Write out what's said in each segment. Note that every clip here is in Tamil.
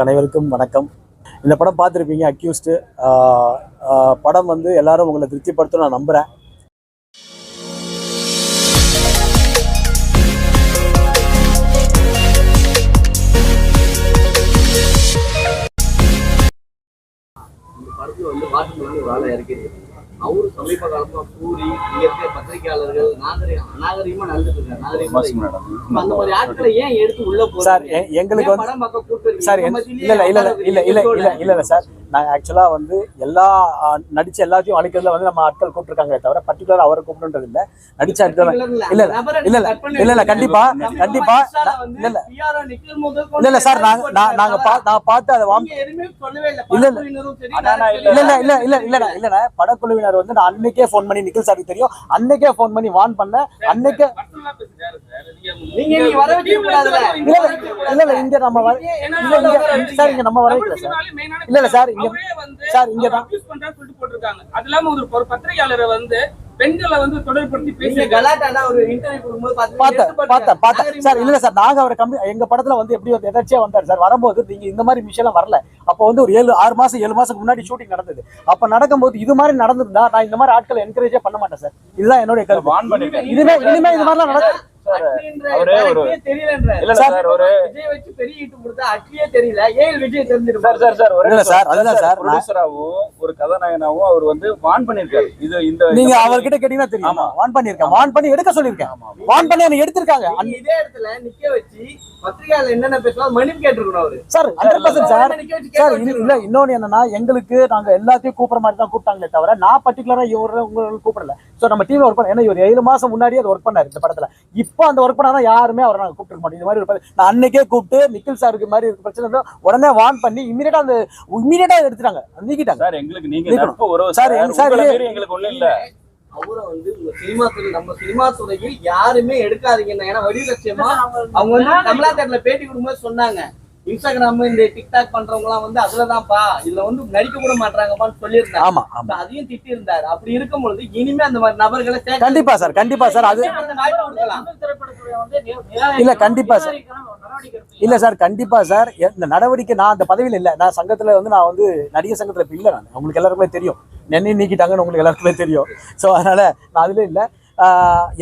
அனைவருக்கும் வணக்கம். இந்த படம் பார்த்துருப்பீங்க அக்யூஸ்டு படம் வந்து எல்லாரும் உங்களை திருப்திப்படுத்தும் நான் நம்புகிறேன் வந்து பாட்டு வேலை ஒரு அவரு சமீப காலமா பூரி இங்க இருக்க பத்திரிகையாளர்கள் நாகரிகம் அநாகரிகமா நடந்துட்டு இருக்காரு நாகரிகமா இப்ப அந்த மாதிரி ஆட்களை ஏன் எடுத்து உள்ள சார் எங்களுக்கு? சார் இல்ல இல்ல இல்ல இல்ல இல்ல இல்ல சார். நாங்க ஆக்சுவலா வந்து எல்லா நடிச்ச எல்லாத்தையும் அழைக்கிறதுல வந்து நம்ம ஆட்கள் கூப்பிட்டுருக்காங்க தவிர பர்டிகுலர் அவரை கூப்பிடுன்றது இல்ல. நடிச்ச ஆட்கள் இல்ல, இல்ல, இல்ல, இல்ல, இல்ல, இல்ல, cut பண்ணி இல்ல, இல்ல, இல்ல, இல்ல. இல்ல இல்ல சார் நாங்க எல்லாரும் நான் நாங்க பா நான் பார்த்து அதை சொல்லவே இல்ல. இல்ல, இல்ல. இல்ல இல்ல இல்ல இல்ல இல்ல இல்ல படக்குழுவினர் வந்து நான் அன்னைக்கே ஃபோன் பண்ணி நிக்கில் சாருக்கு தெரியும். அன்னைக்கே ஃபோன் பண்ணி வான் பண்ணேன் அன்னைக்கே இல்ல இல்ல இல்ல இல்ல இங்க நம்ம வர இல்ல இங்க சார் இங்க நம்ம வர வைக்கல சார். இல்ல இல்ல சார் இங்க சார் இங்க தான். போட்டிருக்காங்க. அது இல்லாம ஒரு ஒரு பத்திரிகையாளரை வந்து பெண்களை வந்து தொடர்படுத்தி நீங்க பேசி கலாட்டானா ஒரு இன்டர்வியூ கொடுக்கும்போது பார்த்தேன் பார்த்து பார்த்தேன் பார்த்தேன் சார் இல்ல சார் நாங்க அவரை கம்மி எங்க படத்துல வந்து எப்படி வந்து எதாச்சியா வந்தார் சார்? வரும்போது நீங்க இந்த மாதிரி விஷயம் வரல. அப்போ வந்து ஒரு ஏழு ஆறு மாசம் ஏழு மாசத்துக்கு முன்னாடி ஷூட்டிங் நடந்தது. அப்ப நடக்கும்போது இது மாதிரி நடந்திருந்தா நான் இந்த மாதிரி ஆட்களை என்கரேஜே பண்ண மாட்டேன் சார். இதுதான் என்னுடைய கருத்து. இனிமே இது மாதிரிலாம் நடக்கும் அவரே ஒரு- தெரியல இல்ல சார் ஒரு விஜய் வச்சு பெரிய ஹிட் கொடுத்தா அட்லியே தெரியல. ஏன் விஜய் தெரிஞ்சிருப்பாரு சார் சார் சார் ஒரு இல்ல சார், அதுதான் சார், நான்- ப்ரொடியூசராவும் ஒரு கதாநாயகனாவும் அவர் வந்து வான் பண்ணிருக்காரு இது இந்த நீங்க அவர்கிட்ட கேட்டீங்கன்னா தெரியும். ஆமா. வான் பண்ணிருக்கேன் வான் பண்ணி எடுக்க சொல்லியிருக்கேன். ஆமா. வான் பண்ணி எடுத்திருக்காங்க. இதே இடத்துல நிக்க வச்சு பத்திரிகையாளர் என்னென்ன பேசலாம் மன்னிப்பு கேட்டிருக்கணும் அவரு. Sir hundred percent sir. Sir இல்ல. இன்னொன்னு என்னன்னா எங்களுக்கு நாங்க எல்லாத்தையும் கூப்பிடுற மாதிரி தான் கூப்பிட்டாங்களே தவிர நான் பர்டிகுலரா இவர உங்களுக்கு கூப்பிடல. சோ நம்ம டீம்ல ஒர்க் பண்ண ஏன்னா இவர் ஏழு மாசம் முன்னாடியே அது ஒர்க் பண்ணாரு இந்த படத்துல. இப்போ அந்த ஒர்க் பண்ணா யாருமே அவரை நாங்க கூப்பிட்டு மாட்டோம். இந்த மாதிரி ஒரு நான் அன்னைக்கே கூப்பிட்டு நிக்கில் சாருக்கு மாதிரி இருக்க பிரச்சனை இருந்தா உடனே வான் பண்ணி இமீடியட்டா அந்த இமீடியட்டா எடுத்துட்டாங்க. நீக்கிட்டாங்க. சார் எங்களுக்கு நீங்க சார், எங்களுக்கு ஒண்ணும் இல்ல. அவரை வந்து உங்க சினிமா துறை நம்ம சினிமா துறையில் யாருமே எடுக்காதீங்க ஏன்னா வடி லட்சியமா அவங்க வந்து தேட்டர்ல பேட்டி கொடுக்கும்போது சொன்னாங்க. இன்ஸ்டாகிராம் இந்த டிக்டாக் பண்றவங்க எல்லாம் வந்து அதுலதான்ப்பா இதுல வந்து நடிக்க கூட மாட்டாங்கப்பான்னு சொல்லியிருந்தாங்க ஆமா அதையும் திட்டி இருந்தாரு அப்படி இருக்கும் பொழுது இனிமே அந்த மாதிரி நபர்களை கண்டிப்பா சார் கண்டிப்பா சார் அது. இல்ல கண்டிப்பா சார். இல்ல சார் கண்டிப்பா சார். இந்த நடவடிக்கை நான் அந்த பதவியில இல்ல. நான் சங்கத்துல வந்து நான் வந்து நடிகர் சங்கத்துல இப்ப இல்ல நான். உங்களுக்கு எல்லாருக்குமே தெரியும். நெண்ணி நீக்கிட்டாங்கன்னு உங்களுக்கு எல்லாருக்குமே தெரியும். சோ அதனால நான் அதுல இல்ல.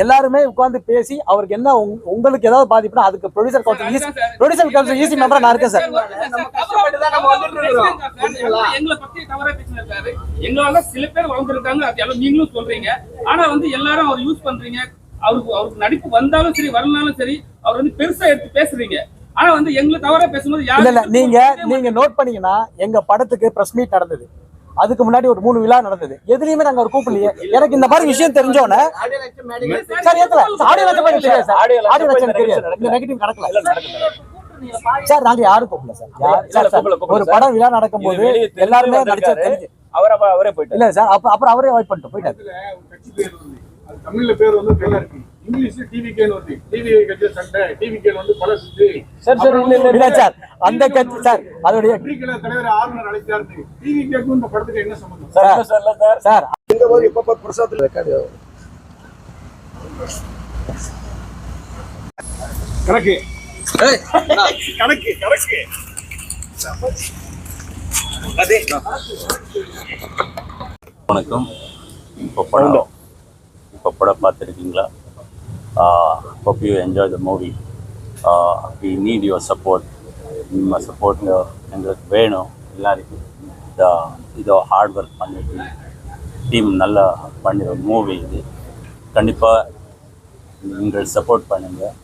எல்லாருமே உட்கார்ந்து பேசி அவருக்கு என்ன உங்க- உங்களுக்கு ஏதாவது பாதிப்புனா அதுக்கு producer council EC producer council EC மெம்பரா நான் இருக்கேன் சார்? எங்களை பத்தி தவறா எங்களால சில பேர் வளர்ந்துருக்காங்க நீங்களும் சொல்றீங்க ஆனா வந்து எல்லாரும் அவர் யூஸ் பண்றீங்க அவருக்கு அவருக்கு நடிப்பு வந்தாலும் சரி வரலனாலும் சரி அவர் வந்து பெருசா எடுத்து பேசுறீங்க ஆனா வந்து எங்களை தவறா பேசும்போது இல்ல நீங்க நீங்க நோட் பண்ணீங்கன்னா எங்க படத்துக்கு பிரஸ் மீட் நடந்தது அதுக்கு முன்னாடி ஒரு மூணு விழா நடந்தது. எதுலயுமே நாங்க ஒரு கூப்பிடலையே. எனக்கு இந்த மாதிரி விஷயம் தெரிஞ்சோன்னே ஆடியோ லட்சம் மேடைகள் சார் ஏத்தல ஆடியோ லட்சம் தெரியாது சார். ஆடியோ ஆடியோ லட்சம் லட்சம் பேர் தெரியாது. நடக்கல. இந்த நெகட்டிவ் நடக்கல. சார் நாங்க யாரும் கூப்பிடல சார். ஒரு. படம் விழா வெளிய தெரிஞ்சு எல்லாருமே நடிச்ச. தெரிஞ்சு. அவர் அப்ப அவரே போயிட்டாரு. இல்ல சார் அப்ப அப்புறம் அவரே அவாய்ட் பண்ணிட்டு போயிட்டாரு. ஒரு கட்சி பேர் வருது அது தமிழ்ல பேர் வந்து அந்த கட்சி சார். அதோடைய பத்திரிகையில தலைவர் ஆளுநர் அழைத்தார். டிவிகேக்கும் இந்த படத்துக்கு என்ன சம்பந்தம்? சார் இல்ல சார் இல்ல சார். சார். கணக்கு. கணக்கு கணக்கு. வணக்கம். இப்போ படம். இப்போ படம் பார்த்துருக்கீங்களா? hope you enjoy the movie we need your support ನಿಮ್ಮ சப்போர்ட் எங்களுக்கு வேணும் எல்லாருக்கும் இந்த இதோ ஹார்ட் ஒர்க் பண்ணிட்டு டீம் நல்லா பண்ணிற மூவி இது கண்டிப்பாக நீங்கள் சப்போர்ட் பண்ணுங்கள்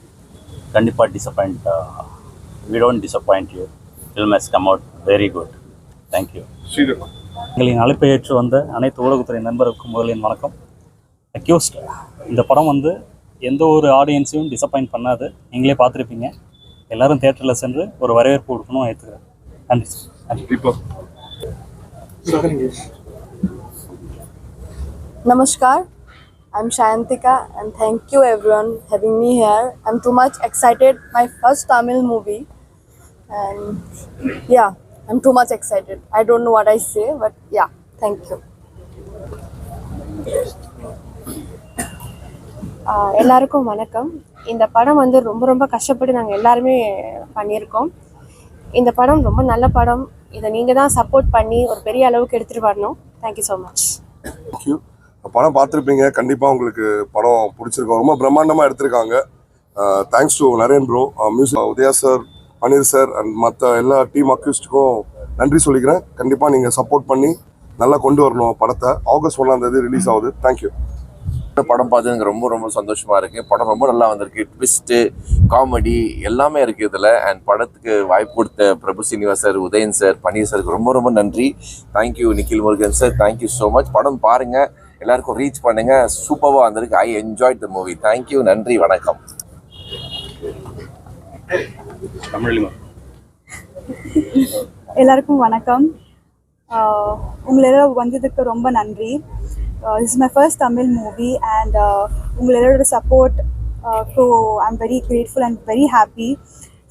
கண்டிப்பாக disappoint we don't disappoint you film has come out very good thank you Sridhar எங்களின் அழைப்பை ஏற்று வந்த அனைத்து ஊடகத்துறை நண்பருக்கும் முதலின் வணக்கம் அக்யூஸ்ட் இந்த படம் வந்து எந்த ஒரு ஆடியன்ஸையும் டிசப்பாயிண்ட் பண்ணாது நீங்களே பார்த்துருப்பீங்க எல்லாரும் தேட்டரில் சென்று ஒரு வரவேற்பு கொடுக்கணும் ஏற்றுக்கிறேன் நன்றி சார் நன்றி Namaskar, I'm Shayantika and thank you everyone having me here. I'm too much excited. My first Tamil movie, and yeah, I'm too much excited. I don't know what I say, but yeah, thank you. எல்லாருக்கும் வணக்கம். இந்த படம் வந்து ரொம்ப ரொம்ப கஷ்டப்பட்டு நாங்கள் எல்லாருமே பண்ணியிருக்கோம். இந்த படம் ரொம்ப நல்ல படம். இதை நீங்கள் தான் சப்போர்ட் பண்ணி ஒரு பெரிய அளவுக்கு எடுத்துகிட்டு வரணும். தேங்க்யூ ஸோ மச் தேங்க்யூ படம் பார்த்துருப்பீங்க. கண்டிப்பாக உங்களுக்கு படம் பிடிச்சிருக்கும். ரொம்ப பிரம்மாண்டமாக எடுத்திருக்காங்க. Thanks to Naren bro music Udaya sir Panneer sir and மற்ற எல்லா டீம் அக்யூஸ்டுக்கும் நன்றி சொல்லிக்கிறேன். கண்டிப்பாக நீங்கள் சப்போர்ட் பண்ணி நல்லா கொண்டு வரணும் படத்தை. ஆகஸ்ட் ஒன்றாம் தேதி ரிலீஸ் ஆகுது. தேங்க்யூ படம் பார்த்து எனக்கு ரொம்ப ரொம்ப சந்தோஷமா இருக்கு. படம் ரொம்ப நல்லா வந்திருக்கு. ட்விஸ்ட்டு காமெடி எல்லாமே இருக்கு இதுல. அண்ட் படத்துக்கு வாய்ப்பு கொடுத்த பிரபு சீனிவாஸ் சார் உதயன் சார் பன்னீர் சாருக்கு ரொம்ப ரொம்ப நன்றி. Thank you Nikhil Murugan sir thank you so much படம் பாருங்க. எல்லாருக்கும் ரீச் பண்ணுங்க. சூப்பராக வந்திருக்கு. I enjoy the movie thank you நன்றி. வணக்கம். எல்லாருக்கும் வணக்கம். ஆஹ் உங்களை எல்லாரும் வந்ததுக்கு ரொம்ப நன்றி. Is my first Tamil movie and உங்களை எல்லாரோட support so I'm very grateful and very happy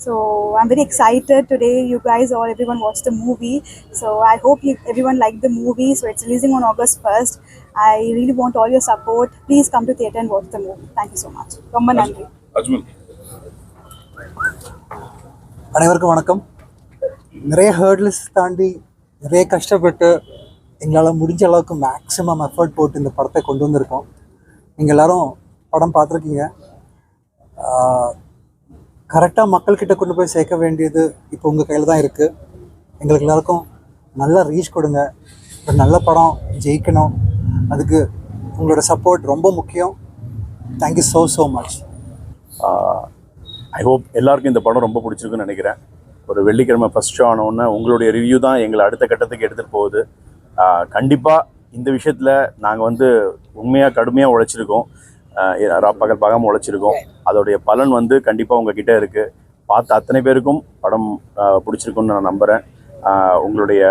so I'm very excited today you guys all everyone watch the movie so i hope you, everyone liked the movie so it's releasing on august 1st i really want all your support please come to theatre and watch the movie thank you so much ரொம்ப நன்றி அஜ்மல் அனைவருக்கும் வணக்கம் நிறைய ஹேர்ட்லஸ் தாண்டி நிறைய கஷ்டப்பட்டு எங்களால் முடிஞ்ச அளவுக்கு மேக்ஸிமம் எஃபர்ட் போட்டு இந்த படத்தை கொண்டு வந்திருக்கோம். நீங்கள் எல்லோரும் படம் பார்த்துருக்கீங்க. கரெக்டாக மக்கள்கிட்ட கொண்டு போய் சேர்க்க வேண்டியது இப்போ உங்கள் கையில் தான் இருக்குது எங்களுக்கு எல்லாருக்கும் நல்ல ரீச் கொடுங்க. ஒரு நல்ல படம் ஜெயிக்கணும். அதுக்கு உங்களோட சப்போர்ட் ரொம்ப முக்கியம். Thank you so so much I hope எல்லாருக்கும் இந்த படம் ரொம்ப பிடிச்சிருக்குன்னு நினைக்கிறேன். ஒரு வெள்ளிக்கிழமை ஃபஸ்ட் ஷோ ஆனவுடனே உங்களுடைய ரிவ்யூ தான் எங்களை அடுத்த கட்டத்துக்கு எடுத்துகிட்டு போகுது. கண்டிப்பாக இந்த விஷயத்தில் நாங்கள் வந்து உண்மையாக கடுமையாக உழைச்சிருக்கோம். பகல் பகாமல் உழைச்சிருக்கோம். அதோடைய பலன் வந்து கண்டிப்பாக உங்ககிட்ட இருக்குது பார்த்த அத்தனை பேருக்கும் படம் பிடிச்சிருக்குன்னு நான் நம்புகிறேன் உங்களுடைய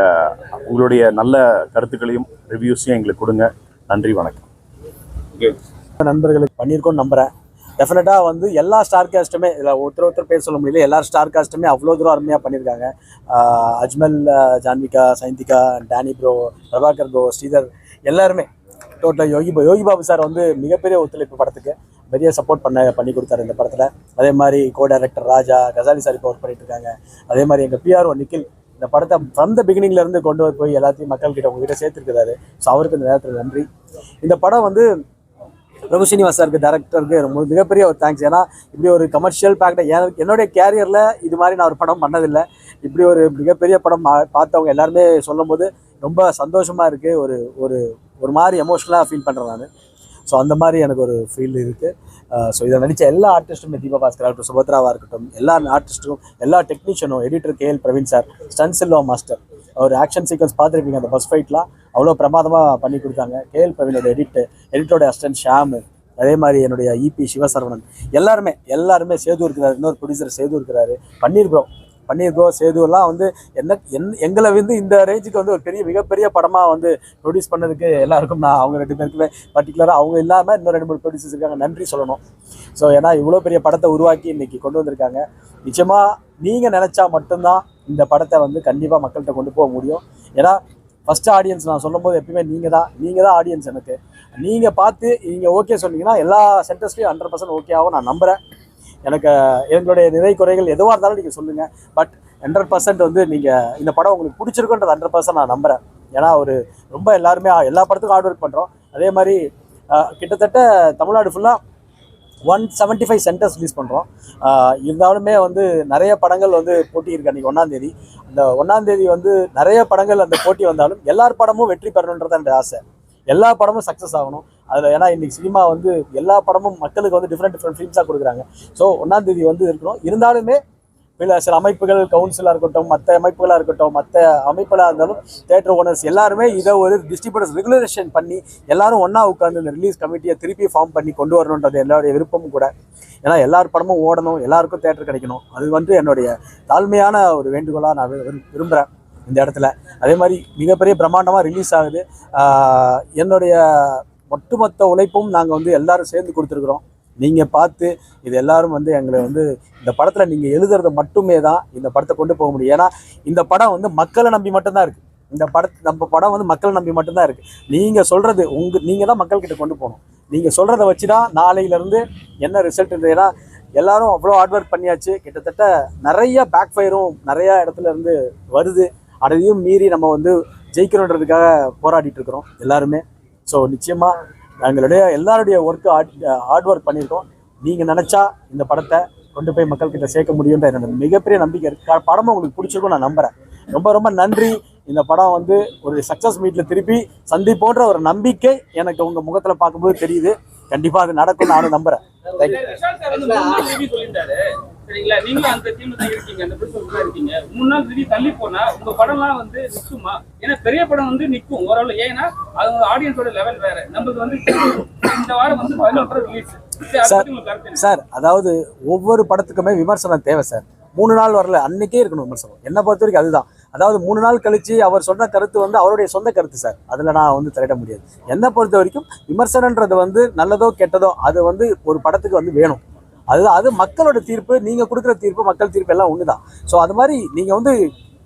உங்களுடைய நல்ல கருத்துக்களையும் ரிவ்யூஸையும் எங்களுக்கு கொடுங்க. நன்றி வணக்கம். நண்பர்களுக்கு பண்ணியிருக்கோம்னு நம்புகிறேன் டெஃபினட்டாக வந்து எல்லா ஸ்டார் காஸ்ட்டுமே இதில் ஒருத்தர் ஒருத்தர் பேர் சொல்ல முடியல எல்லா ஸ்டார் காஸ்ட்டுமே அவ்வளோ தூரம் அருமையாக பண்ணியிருக்காங்க. அஜ்மல் ஜான்விகா சைந்திகா டேனி ப்ரோ பிரபாகர் ப்ரோ ஸ்ரீதர் எல்லாருமே. டோட்டல் யோகி யோகி பாபு சார் வந்து மிகப்பெரிய ஒத்துழைப்பு படத்துக்கு பெரிய சப்போர்ட் பண்ண பண்ணி கொடுத்தாரு இந்த படத்தில். அதே மாதிரி co director Raja Kasali sir இப்போ ஒர்க் பண்ணிட்டு இருக்காங்க. அதே மாதிரி எங்கள் பிஆர்ஓ நிக்கில் இந்த படத்தை ஃப்ரம் த பிகினிங்லேருந்து கொண்டு வந்து போய் எல்லாத்தையும் மக்கள்கிட்ட உங்ககிட்ட சேர்த்துருக்கிறாரு. ஸோ அவருக்கு இந்த நேரத்தில் நன்றி. இந்த படம் வந்து பிரபு ஸ்ரீனிவாஸ் சாருக்கு டேரக்டருக்கு ரொம்ப மிகப்பெரிய ஒரு தேங்க்ஸ் ஏன்னா இப்படி ஒரு கமர்ஷியல் பேக்ட என்னுடைய கேரியரில் இது மாதிரி நான் ஒரு படம் பண்ணதில்லை. இப்படி ஒரு மிகப்பெரிய படம் பார்த்தவங்க எல்லாருமே சொல்லும்போது ரொம்ப சந்தோஷமாக இருக்குது ஒரு ஒரு ஒரு மாதிரி எமோஷ்னலாக ஃபீல் பண்ணுறேன் நான். ஸோ அந்த மாதிரி எனக்கு ஒரு ஃபீல் இருக்குது ஸோ இதை நடித்த எல்லா ஆர்டிஸ்ட்டுமே தீபா பாஸ்கரா இருக்கட்டும் சுபத்ராவாக இருக்கட்டும் எல்லா ஆர்டிஸ்ட்டும் எல்லா டெக்னீஷியனும் editor KL Praveen sir stun Selva master ஒரு ஆக்ஷன் சீக்வன்ஸ் பார்த்துருப்பீங்க அந்த பஸ் ஃபைட்லாம் அவ்வளோ பிரமாதமாக பண்ணி கொடுத்தாங்க. கேஎல் பிரவீனோட எடிட்டு எடிட்டோட அஸ்டன் ஷாமு அதே மாதிரி என்னுடைய இபி சிவசரவணன். எல்லாருமே எல்லாருமே சேது இருக்கிறாரு. இன்னொரு ப்ரொடியூசர் சேது இருக்கிறாரு. பண்ணியிருக்கிறோம் பண்ணியிருக்கோம் பன்னீர் சேதுவெல்லாம் வந்து என்ன என் எங்களை வந்து இந்த ரேஞ்சுக்கு வந்து ஒரு பெரிய மிகப்பெரிய படமாக வந்து ப்ரொடியூஸ் பண்ணதுக்கு எல்லாருக்கும் நான் அவங்க ரெண்டு பேருக்குமே பர்டிகுலராக அவங்க இல்லாமல் இன்னும் ரெண்டு மூணு ப்ரொடியூசர்ஸ் இருக்காங்க. நன்றி சொல்லணும். ஸோ ஏன்னா இவ்வளோ பெரிய படத்தை உருவாக்கி இன்னைக்கு கொண்டு வந்திருக்காங்க. நிச்சயமாக நீங்கள் நினச்சா மட்டும்தான் இந்த படத்தை வந்து கண்டிப்பாக மக்கள்கிட்ட கொண்டு போக முடியும். ஏன்னா ஃபஸ்ட்டு ஆடியன்ஸ் நான் சொல்லும்போது எப்பயுமே நீங்கள் தான் நீங்கள் தான் ஆடியன்ஸ் எனக்கு. நீங்கள் பார்த்து நீங்கள் ஓகே சொன்னீங்கன்னா எல்லா சென்டர்ஸ்லையும் ஹண்ட்ரட் பர்சன்ட் ஓகே ஆகும் நான் நம்புகிறேன் எனக்கு எங்களுடைய நிறை குறைகள் எதுவாக இருந்தாலும் நீங்கள் சொல்லுங்கள் பட் ஹண்ட்ரட் பர்சன்ட் வந்து நீங்கள் இந்த படம் உங்களுக்கு பிடிச்சிருக்குன்றது ஹண்ட்ரட் பர்சன்ட் நான் நம்புகிறேன் ஏன்னா ஒரு ரொம்ப எல்லாருமே எல்லா படத்துக்கும் ஹார்ட் ஒர்க் பண்ணுறோம் அதே மாதிரி கிட்டத்தட்ட தமிழ்நாடு ஃபுல்லாக one seventy five centres release பண்ணுறோம் இருந்தாலுமே வந்து நிறைய படங்கள் வந்து போட்டி இருக்கு அன்றைக்கி ஒன்றாந்தேதி அந்த ஒன்றாந்தேதி வந்து நிறைய படங்கள் அந்த போட்டி வந்தாலும் எல்லார் படமும் வெற்றி பெறணுன்றது என்னுடைய ஆசை. எல்லா படமும் சக்ஸஸ் ஆகணும். அதில் ஏன்னா இன்னைக்கு சினிமா வந்து எல்லா படமும் மக்களுக்கு வந்து டிஃப்ரெண்ட் டிஃப்ரெண்ட் ஃபிலிம்ஸாக கொடுக்குறாங்க. ஸோ ஒன்றாந்தேதி வந்து இருக்கணும் இருந்தாலுமே இல்லை சில அமைப்புகள் கவுன்சிலாக இருக்கட்டும் மற்ற அமைப்புகளாக இருக்கட்டும் மற்ற அமைப்புகளாக இருந்தாலும் தேட்டர் ஓனர்ஸ் எல்லாருமே இதை ஒரு டிஸ்ட்ரிபியூட்டர்ஸ் ரெகுலேஷன் பண்ணி எல்லாரும் ஒன்றா உட்காந்து இந்த ரிலீஸ் கமிட்டியை திருப்பி ஃபார்ம் பண்ணி கொண்டு வரணுன்றது என்னுடைய விருப்பமும் கூட. ஏன்னா எல்லார் படமும் ஓடணும் எல்லாருக்கும் தேட்டர் கிடைக்கணும். அது வந்து என்னுடைய தாழ்மையான ஒரு வேண்டுகோளாக நான் விரும்புகிறேன் இந்த இடத்துல. அதே மாதிரி மிகப்பெரிய பிரம்மாண்டமாக ரிலீஸ் ஆகுது. என்னுடைய ஒட்டுமொத்த உழைப்பும் நாங்கள் வந்து எல்லாரும் சேர்ந்து கொடுத்துருக்குறோம். நீங்கள் பார்த்து இது எல்லாரும் வந்து எங்களை வந்து இந்த படத்தில் நீங்கள் எழுதுறது மட்டுமே தான் இந்த படத்தை கொண்டு போக முடியும். ஏன்னா இந்த படம் வந்து மக்களை நம்பி மட்டும்தான் இருக்குது இந்த படத்து நம்ம படம் வந்து மக்களை நம்பி மட்டும்தான் இருக்குது நீங்கள் சொல்கிறது உங்கள் நீங்கள் தான் மக்கள்கிட்ட கொண்டு போகணும். நீங்கள் சொல்கிறத வச்சு தான் நாளையிலேருந்து என்ன ரிசல்ட் ஏன்னா எல்லாரும் அவ்வளோ ஹார்ட் ஒர்க் பண்ணியாச்சு. கிட்டத்தட்ட நிறைய பேக் ஃபயரும் நிறையா இடத்துல இருந்து வருது. அதையும் மீறி நம்ம வந்து ஜெயிக்கணுன்றதுக்காக போராடிட்டு இருக்கிறோம் எல்லாருமே. ஸோ நிச்சயமாக எங்களுடைய எல்லாருடைய ஒர்க்கு ஹார்ட் ஒர்க் பண்ணியிருக்கோம். நீங்கள் நினச்சா இந்த படத்தை கொண்டு போய் மக்கள்கிட்ட சேர்க்க முடியுன்ற என்னோட மிகப்பெரிய நம்பிக்கை இருக்குது படமும் உங்களுக்கு பிடிச்சிருக்கும் நான் நம்புறேன். ரொம்ப ரொம்ப நன்றி. இந்த படம் வந்து ஒரு சக்ஸஸ் மீட்டில் திருப்பி சந்திப்போன்ற ஒரு நம்பிக்கை எனக்கு உங்கள் முகத்தில் பார்க்கும்போது தெரியுது. கண்டிப்பாக அது நடக்கும் நானும் நம்புறேன். சரிங்களா? நீங்களும் அந்த டீம்ல தான் இருக்கீங்க அந்த பிரின்சிபல் தான் இருக்கீங்க. மூணு நாள் ரிவ்யூ தள்ளி போனா உங்க படம்லாம் வந்து நிக்குமா? ஏன்னா பெரிய படம் வந்து நிக்கும் ஓரளவு. ஏன்னா அது ஆடியன்ஸோட லெவல் வேற. நம்மளுக்கு வந்து இந்த வாரம் வந்து பதினொன்று ரிலீஸ் சார் அதாவது ஒவ்வொரு படத்துக்குமே விமர்சனம் தேவை சார். மூணு நாள் வரல அன்னைக்கே இருக்கணும் விமர்சனம். என்னை பொறுத்த வரைக்கும் அதுதான். அதாவது மூணு நாள் கழிச்சு அவர் சொன்ன கருத்து வந்து அவருடைய சொந்த கருத்து சார். அதில் நான் வந்து தலையிட முடியாது. என்னை பொறுத்த வரைக்கும் விமர்சனன்றது வந்து நல்லதோ கெட்டதோ அது வந்து ஒரு படத்துக்கு வந்து வேணும். அது அது மக்களோட தீர்ப்பு நீங்கள் கொடுக்குற தீர்ப்பு மக்கள் தீர்ப்பு எல்லாம் ஒன்று தான் ஸோ அது மாதிரி நீங்கள் வந்து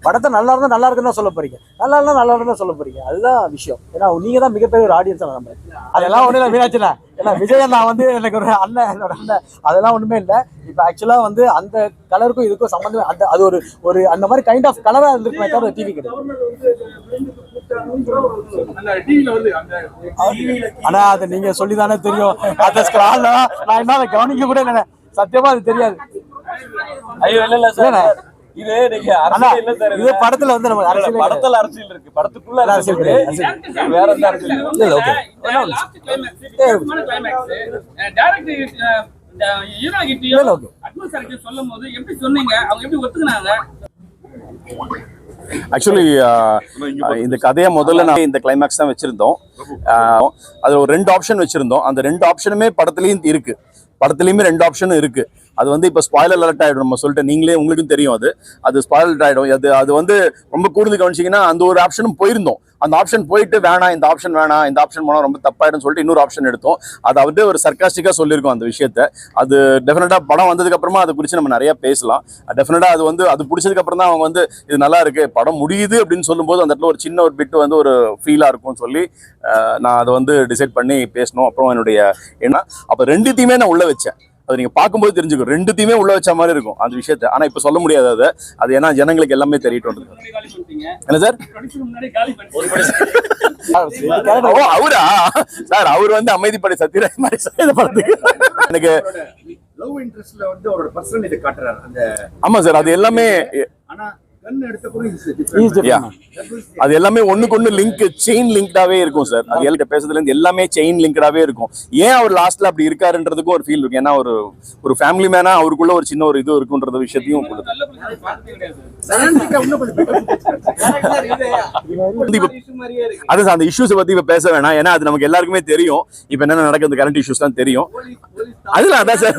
படத்தை நல்லா இருந்தால் நல்லா இருக்குன்னு சொல்ல போறீங்க. நல்லா இருந்தா நல்லா இருக்குன்னு சொல்ல போறீங்க. அதுதான் விஷயம். ஏன்னா நீங்கள் தான் மிகப்பெரிய ஒரு ஆடியன்ஸாக நம்புறேன். அதெல்லாம் ஒன்றும் இல்லை மீனாட்சிண்ணா ஏன்னா விஜயன் நான் வந்து எனக்கு ஒரு அண்ணன் என்னோட அண்ணன். அதெல்லாம் ஒன்றுமே இல்லை. இப்போ ஆக்சுவலாக வந்து அந்த கலருக்கும் இதுக்கும் சம்மந்தமே அந்த அது ஒரு ஒரு அந்த மாதிரி கைண்ட் ஆஃப் கலராக இருந்திருக்குமே தவிர டிவி கிடையாது. கவர்மெண்ட் வந்து அந்த டிவில வந்து அந்த ஆனா அது நீங்க சொல்லி தானே தெரியும் அந்த ஸ்கிரால்ல நான் என்ன அதை கவனிக்க கூட இல்லை சத்தியமா அது தெரியாது. ஐயோ இல்ல இல்ல. சார் இது நீங்க அண்ணா, அரசியல் இல்ல சார் இது? படத்துல வந்து நமக்கு அரசியல் படத்துல அரசியல் இருக்கு. படத்துக்குள்ள அரசியல் இருக்கு. வேற எந்த அரசியல் இல்ல. ஆக்சுவலி இந்த கதையை முதல்ல நான் இந்த கிளைமேக்ஸ் தான் வச்சிருந்தோம். அது ஒரு ரெண்டு ஆப்ஷன் வச்சிருந்தோம். அந்த ரெண்டு ஆப்ஷனுமே படத்துலயும் இருக்கு. படத்துலையுமே ரெண்டு ஆப்ஷனும் இருக்கு. அது வந்து இப்போ ஸ்பாயிலர் அலர்ட் ஆகிடும் நம்ம சொல்லிட்டு நீங்களே உங்களுக்கும் தெரியும் அது. அது ஸ்பாயிலர் ஆகிடும் அது அது வந்து ரொம்ப கூர்ந்து கவனிச்சிங்கன்னா அந்த ஒரு ஆப்ஷனும் போயிருந்தோம். அந்த ஆப்ஷன் போயிட்டு வேணாம் இந்த ஆப்ஷன் வேணாம் இந்த ஆப்ஷன் போனால் ரொம்ப தப்பாயிடும் சொல்லிட்டு இன்னொரு ஆப்ஷன் எடுத்தோம். அது அப்படியே ஒரு சர்க்காஸ்டிக்காக சொல்லியிருக்கோம் அந்த விஷயத்த. அது டெஃபினட்டாக படம் வந்ததுக்கப்புறமா அதை குறித்து நம்ம நிறையா பேசலாம். டெஃபினட்டாக அது வந்து அது பிடிச்சதுக்கப்புறம் தான் அவங்க வந்து இது நல்லா இருக்குது படம் முடியுது அப்படின்னு சொல்லும்போது அந்த இடத்துல ஒரு சின்ன ஒரு பிட் வந்து ஒரு ஃபீலாக இருக்கும்னு சொல்லி நான் அதை வந்து டிசைட் பண்ணி பேசணும். அப்புறம் என்னுடைய ஏன்னா அப்போ ரெண்டுத்தையுமே நான் உள்ளே வச்சேன். அது நீங்க பார்க்கும்போது தெரிஞ்சுக்கும். ரெண்டுத்தையுமே உள்ள வச்ச மாதிரி இருக்கும் அந்த விஷயத்த. ஆனா இப்ப சொல்ல முடியாது அதை. அது ஏன்னா ஜனங்களுக்கு எல்லாமே காலி பண்ணிட்டீங்க. என்ன சார்? ஓ அவரா? சார் அவர் வந்து அமைதிப்படை சத்யராஜ் மாதிரி படத்துக்கு எனக்கு லவ் இன்ட்ரெஸ்ட்ல வந்து அவரோட பர்சனல் இதை காட்டுறாரு அந்த ஆமா சார் அது எல்லாமே ஆனா அது எல்லாமே ஒண்ணுக்கு ஒண்ணு லிங்க் செயின் லிங்க்டாவே இருக்கும் சார் அது எல்கிட்ட பேசுறதுல இருந்து எல்லாமே செயின் லிங்க்டாவே இருக்கும். ஏன் அவர் லாஸ்ட்ல அப்படி இருக்காருன்றதுக்கும் ஒரு ஃபீல் இருக்கும். ஏன்னா ஒரு ஒரு ஃபேமிலி மேனா அவருக்குள்ள ஒரு சின்ன ஒரு இது இருக்குன்ற விஷயத்தையும் இருக்கு. அது அந்த இஷ்யூஸை பத்தி இப்ப பேச வேணாம். ஏன்னா அது நமக்கு எல்லாருக்குமே தெரியும். இப்ப என்ன நடக்குது கரண்ட் இஷ்யூஸ் தான் தெரியும். அதுல அதான் சார்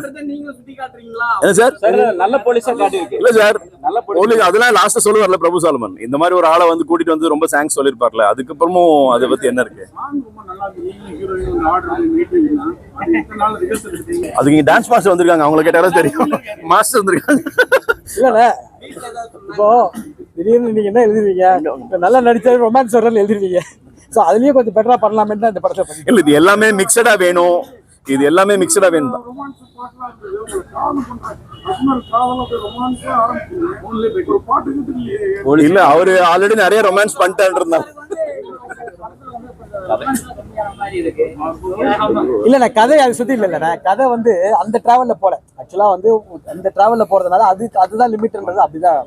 சார் நல்ல போலீஸா இல்ல சார் நல்ல போலீஸ் அதெல்லாம் லாஸ்ட் சொல்லுவார்ல பிரபு சாலமன். இந்த மாதிரி ஒரு ஆளை வந்து கூட்டிட்டு வந்து ரொம்ப தேங்க்ஸ் சொல்லிருப்பார்ல. அதுக்கப்புறமும் அதை பத்தி என்ன இருக்கு? தான் அதுக்கு இங்க டான்ஸ் மாஸ்டர் வந்திருக்காங்க. அவங்கள கேட்டாலும் தெரியும். மாஸ்டர் வந்திருக்காங்க. இல்லைண்ணே இப்போ திடீர்னு நீங்க என்ன எழுதுவீங்க நல்லா நடிச்சா ரொமான்ஸ் வர்றதுல எழுதுவீங்க ஸோ அதுலயும் கொஞ்சம் பெட்டரா பண்ணலாமே தான் இந்த படத்தை இல்ல இது எல்லாமே மிக்சடா வேணும். இது எல்லாமே மிக்சடா வேணும். இல்ல அவரு ஆல்ரெடி நிறைய ரொமான்ஸ் பண்ணிட்டான் இருந்தாங்க இல்லண்ணே கதை. அதை சுத்தி இல்லைண்ணே கதை வந்து அந்த டிராவல்ல போல. ஆக்சுவலா வந்து அந்த டிராவல்ல போறதுனால அது அதுதான் லிமிட்ன்றது அப்படிதான்.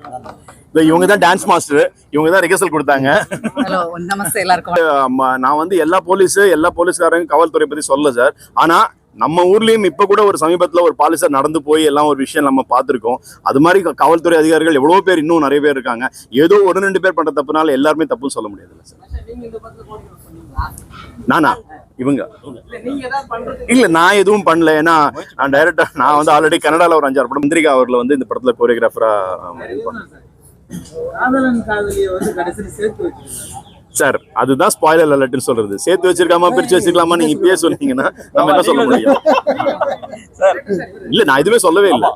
இவங்க தான் டான்ஸ் மாஸ்டர் இவங்க தான் ரிஹர்சல் கொடுத்தாங்க. நான் வந்து எல்லா போலீஸ் எல்லா போலீஸ்காரங்க காவல்துறை பத்தி சொல்லல சார் ஆனா நம்ம ஊர்லயும் இப்ப கூட ஒரு சமீபத்துல ஒரு பாலிசர் நடந்து போய் எல்லாம் ஒரு விஷயம் நம்ம பார்த்திருக்கோம். அது மாதிரி காவல்துறை அதிகாரிகள் எவ்வளவு பேர் இன்னும் நிறைய பேர் இருக்காங்க. ஏதோ ஒரு ரெண்டு பேர் பண்ற தப்புனால எல்லாருமே தப்புன்னு சொல்ல முடியாது சார். கோடி பண்ணீங்களா? நானா? இவங்க. இல்ல இல்ல நான் எதுவும் பண்ணல. ஏன்னா நான் டைரக்டா நான் வந்து ஆல்ரெடி கனடால ஒரு அஞ்சாறு படம் மந்திரிகா அவர்ல வந்து இந்த படத்துல கோரியோகிராஃபரா காதலன் சார் அதுதான் ஸ்பாயிலர் அலர்ட்னு சொல்றது. சேர்த்து வச்சிருக்காமா பிரிச்சு வச்சிருக்காமா நீங்க இப்பயே சொன்னீங்கன்னா நம்ம என்ன சொல்ல முடியும்? இல்ல நான் எதுவுமே சொல்லவே இல்லை.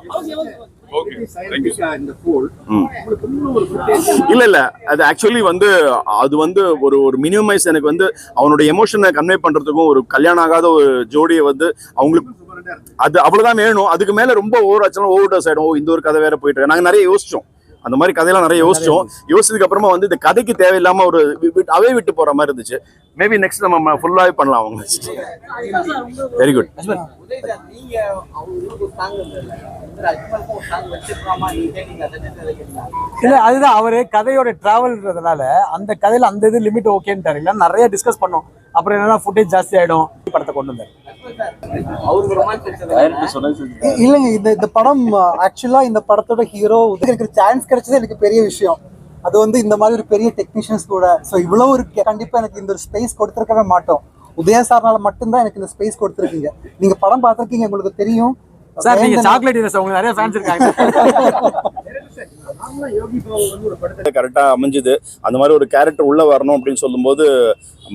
இல்ல இல்ல. அது ஆக்சுவலி வந்து அது வந்து ஒரு ஒரு மினிமைஸ் எனக்கு வந்து அவனோட எமோஷனை கன்வே பண்றதுக்கும் ஒரு கல்யாணம் ஆகாத ஒரு ஜோடியை வந்து அவங்களுக்கு அது அவ்வளவுதான் வேணும். அதுக்கு மேல ரொம்ப ஓவர் ஆச்சுன்னா ஓவர் டோஸ் ஆயிடும். ஓ இந்த ஒரு கதை வேற போயிட்டு. நாங்க நிறைய யோசிச்சோம். அந்த மாதிரி கதையெல்லாம் நிறைய யோசிச்சோம். யோசிச்சதுக்கு அப்புறமா வந்து இந்த கதைக்கு தேவையில்லாம ஒரு அவே விட்டு போற மாதிரி இருந்துச்சு. மேபி நெக்ஸ்ட் நம்ம ஃபுல்லாவே பண்ணலாம் அவங்க. வெரி குட் இல்ல அதுதான் அவரு கதையோட டிராவல்ன்றதுனால அந்த கதையில அந்த இது லிமிட் இல்ல நிறைய டிஸ்கஸ் பண்ணோம். அப்புறம் என்னன்னா ஃபுட்டேஜ் ஜாஸ்தி ஆயிடும். படத்தை கொண்டு வந்தாரு. இல்லைங்க இந்த இந்த படம் ஆக்சுவலா இந்த படத்தோட ஹீரோ எனக்கு சான்ஸ் கிடைச்சது எனக்கு பெரிய விஷயம். அது வந்து இந்த மாதிரி ஒரு பெரிய டெக்னீஷியன்ஸ் கூட. ஸோ இவ்வளோ ஒரு கண்டிப்பா எனக்கு இந்த ஒரு ஸ்பேஸ் கொடுத்துருக்கவே மாட்டோம். உதயா சார்னால மட்டும்தான் எனக்கு இந்த ஸ்பேஸ் கொடுத்துருக்கீங்க. நீங்க படம் பார்த்துருக்கீங்க உங்களுக்கு தெரியும். சார் நீங்க வேந்தன் சாக்லேட் உங்களுக்கு நிறைய ஃபேன்ஸ் இருக்காங்க. கரெக்டா அமைஞ்சுது. அந்த மாதிரி ஒரு கேரக்டர் உள்ள வரணும் அப்படின்னு சொல்லும்போது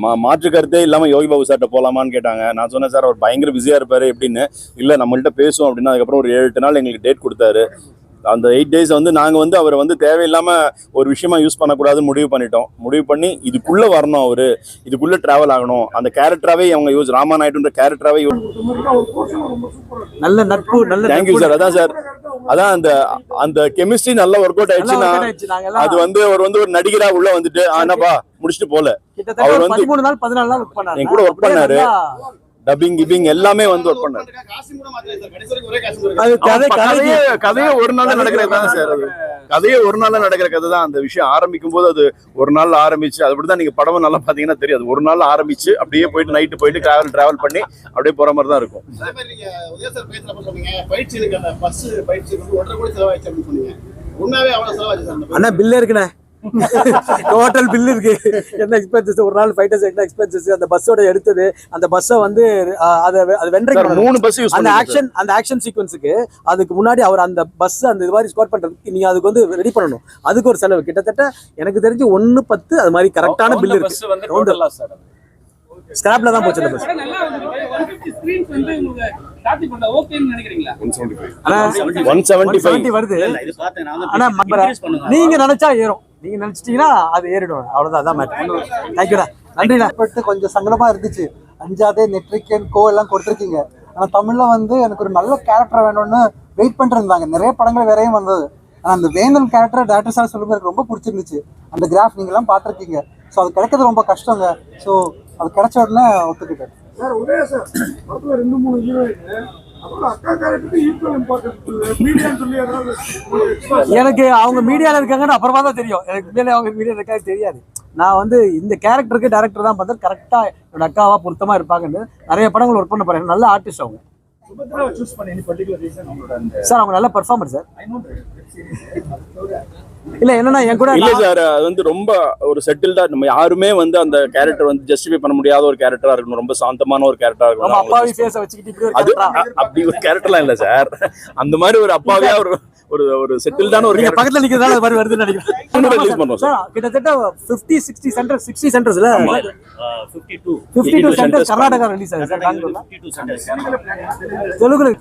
மா மாற்று கருத்தே இல்லாம யோகி பாபு சார்ட்ட போலாமான்னு கேட்டாங்க. நான் சொன்னேன் சார் அவர் பயங்கர பிஸியா இருப்பாரு எப்படின்னு இல்ல நம்மள்ட்ட பேசுவோம் அப்படின்னா. அதுக்கப்புறம் ஒரு ஏழு எட்டு நாள் எங்களுக்கு டேட் கொடுத்தாரு. அந்த எயிட் டேஸ் வந்து நாங்க வந்து அவரை வந்து தேவையில்லாம ஒரு விஷயமா யூஸ் பண்ணக்கூடாதுன்னு முடிவு பண்ணிட்டோம். முடிவு பண்ணி இதுக்குள்ள வரணும் அவரு. இதுக்குள்ள டிராவல் ஆகணும். அந்த கேரக்டராவே அவங்க யூஸ் ராமா நாயுடுன்ற கேரக்டராவே நல்ல நட்பு நல்ல தேங்க்யூ சார் அதான் சார் அதான் அந்த அந்த கெமிஸ்ட்ரி நல்லா ஒர்க் அவுட் ஆயிடுச்சுன்னா அது வந்து அவர் வந்து ஒரு நடிகரா உள்ள வந்துட்டு ஆனாப்பா முடிச்சுட்டு போல அவர் வந்து ஒர்க் என் கூட அப்படியே பண்ணாரு. டப்பிங் கிப்பிங் எல்லாமே வந்து ஒர்க் பண்ணாரு அது கதை கதையே கதையே ஒரு நாள்ல நடக்கிறது தான் சார் அது. கதையே ஒரு நாள்ல நடக்கிற கதை தான். அந்த விஷயம் ஆரம்பிக்கும் போது அது ஒரு நாள்ல ஆரம்பிச்சு அது தான் நீங்க படம் நல்லா பாத்தீங்கன்னா தெரியும். அது ஒரு நாள்ல ஆரம்பிச்சு அப்படியே போயிட்டு நைட்டு போயிட்டு டிராவல் டிராவல் பண்ணி அப்படியே போற மாதிரி தான் இருக்கும். அண்ணா பில்லே இருக்குண்ணே டோட்டல் பில் இருக்கு. என்ன எக்ஸ்பென்சஸ் ஒரு நாள் ஃபைட்டர்ஸ் என்ன எக்ஸ்பென்சஸ் அந்த பஸ்ஸோட எடுத்தது. அந்த பஸ்ஸை வந்து அதை அது வென்ட்ரை மூணு பஸ் யூஸ் அந்த ஆக்ஷன் அந்த ஆக்ஷன் சீக்வன்ஸுக்கு அதுக்கு முன்னாடி அவர் அந்த பஸ் அந்த இது மாதிரி ஸ்கோர் பண்றதுக்கு நீங்க அதுக்கு வந்து ரெடி பண்ணணும். அதுக்கு ஒரு செலவு. கிட்டத்தட்ட எனக்கு தெரிஞ்சு ஒன்னு பத்து அது மாதிரி கரெக்டான பில் இருக்கு. வந்து டோட்டல் லாஸ் சார் ஸ்கிராப்ல தான் போச்சு அந்த பஸ் ஆனா ஒன் செவன்டி ஃபைவ் 170 வருது இது பார்த்தேன். நான் ஆனா வந்து மம்பர- increase பண்ணுங்க. நீங்க நினைச்சா ஏறும். நீங்க நினைச்சிட்டீங்கன்னா அது ஏறிடும் அவ்வளவுதான் அதான் மேட்டர் தேங்க்யூடா நன்றிடா. பட்டு கொஞ்சம் சங்கடமா இருந்துச்சு. அஞ்சாதே நெட்ரிக்கன் கோ எல்லாம் கொடுத்துருக்கீங்க. ஆனா தமிழ்ல வந்து எனக்கு ஒரு நல்ல கேரக்டர் வேணும்னு வெயிட் பண்ணிட்டு இருந்தாங்க நிறைய படங்கள் வேறையும் வந்தது. ஆனா அந்த வேந்தன் கேரக்டர் டேரக்டர் சார் சொல்லுங்க எனக்கு ரொம்ப பிடிச்சிருந்துச்சு. அந்த கிராஃப் நீங்க எல்லாம் பார்த்துருக்கீங்க. ஸோ அது கிடைக்கிறது ரொம்ப கஷ்டங்க. ஸோ அது கிடைச்ச உடனே ஒத்துக்கிட்டேன். சார் உதய சார் ரெண்டு மூணு ஹீரோயின் மீடியான்னு சொல்லி. எனக்கு அவங்க மீடியால இருக்காங்கன்னு அப்புறமா தான் தெரியும். எனக்கு மேலே அவங்க மீடியால இருக்காங்க தெரியாது. நான் வந்து இந்த கேரக்டருக்கு டேரக்டர் தான் பார்த்தா கரெக்டாக என்னோட அக்காவாக பொருத்தமாக இருப்பாங்கன்னு நிறைய படங்கள் ஒர்க் பண்ண போகிறேன் நல்ல ஆர்டிஸ்ட் அவங்க. சார் அவங்க நல்ல பெர்ஃபார்மர் சார் இல்ல என்னன்னா என் கூட இல்ல சார் அது வந்து ரொம்ப ஒரு செட்டில்டா நம்ம யாருமே வந்து அந்த கேரக்டர் வந்து ஜஸ்டிஃபை பண்ண முடியாத ஒரு கேரக்டரா இருக்கணும். ரொம்ப சாந்தமான ஒரு கேரக்டரா நம்ம இருக்கணும் அப்பாவி ஃபேஸ வச்சுக்கிட்டு இப்படி ஒரு? அ- அப்படி ஒரு கேரக்டர்லாம் இல்ல சார் அந்த மாதிரி ஒரு அப்பாவியா ஒரு ஒரு ஒரு செட்டில்டான ஒரு நீங்க. பக்கத்துல நிக்கிறதால அது மாதிரி வருதுன்னு நினைக்கிறேன். ரிலீஸ் பண்றோம் சார் கிட்டத்தட்ட 50 60 சென்டர் 60 சென்டர்ஸ்ல ஆமா. 52 52 சென்டர்ஸ் கர்நாடகா ரிலீஸ் ஆகுது சார் பெங்களூர்ல. 52 சென்டர்ஸ் தெலுங்குல